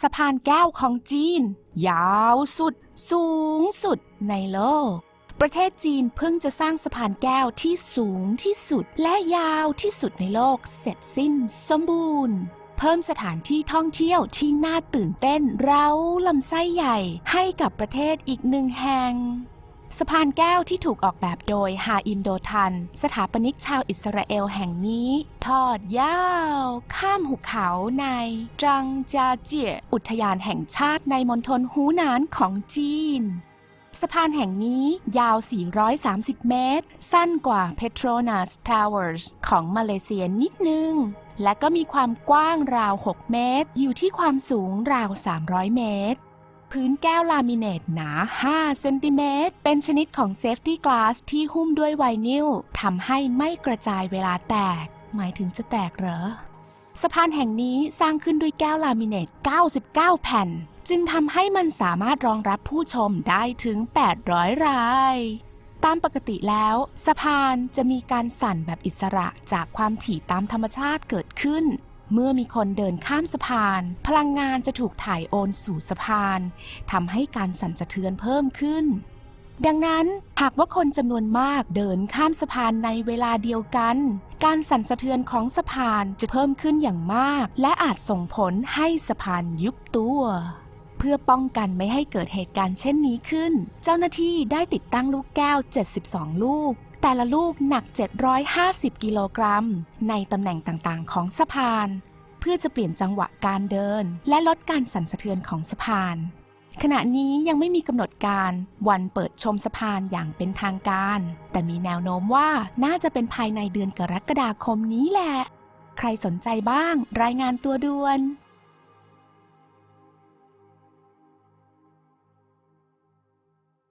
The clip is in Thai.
สะพานแก้วของจีน ยาวสุด สูงสุดในโลก ประเทศจีนเพิ่งจะสร้างสะพานแก้วที่สูงที่สุดและยาวที่สุดในโลกเสร็จสิ้นสมบูรณ์เพิ่มสถานที่ท่องเที่ยวที่น่าตื่นเต้นเร้าลำไส้ใหญ่ให้กับประเทศอีกหนึ่งแห่ง สะพานแก้วที่ถูกออกแบบโดยฮาอิมโดทัน สถาปนิกชาวอิสราเอลแห่งนี้ ทอดยาว ข้ามหุบเขาในจังจาเจียอุทยานแห่งชาติในมณฑลฮูหนานของจีน สะพานแห่งนี้ยาว 430 เมตร สั้นกว่า Petronas Towers ของมาเลเซียนิดนึง และก็มีความกว้างราว 6 เมตร อยู่ที่ความสูงราว 300 เมตร พื้นแก้วลามิเนตหนา 5 เซนติเมตร เป็นชนิดของเซฟตี้กลาสที่หุ้มด้วยไวนิลทำให้ไม่กระจายเวลาแตก หมายถึงจะแตกเหรอ สะพานแห่งนี้สร้างขึ้นด้วยแก้วลามิเนต 99 แผ่น จึงทำให้มันสามารถรองรับผู้ชมได้ถึง 800 รายตามปกติแล้ว สะพานจะมีการสั่นแบบอิสระจากความถี่ตามธรรมชาติเกิดขึ้น เมื่อมีคนเดินข้ามสะพาน พลังงานจะถูกถ่ายโอนสู่สะพานทำให้การสั่นสะเทือนเพิ่มขึ้น ดังนั้นหากว่าคนจำนวนมากเดินข้ามสะพานในเวลาเดียวกัน การสั่นสะเทือนของสะพานจะเพิ่มขึ้นอย่างมาก และอาจส่งผลให้สะพานยุบตัวเพื่อป้องกันไม่ให้เกิดเหตุการณ์เช่นนี้ขึ้น เจ้าหน้าที่ได้ติดตั้งลูกแก้ว 72 ลูก แต่ละลูกหนัก 750 กิโลกรัม ในตำแหน่งต่างๆ ของสะพาน เพื่อจะเปลี่ยนจังหวะการเดิน และลดการสั่นสะเทือนของสะพาน ขณะนี้ยังไม่มีกำหนดการวันเปิดชมสะพานอย่างเป็นทางการ แต่มีแนวโน้มว่าน่าจะเป็นภายในเดือนกรกฎาคมนี้แหละ ใครสนใจบ้าง รายงานตัวด่วน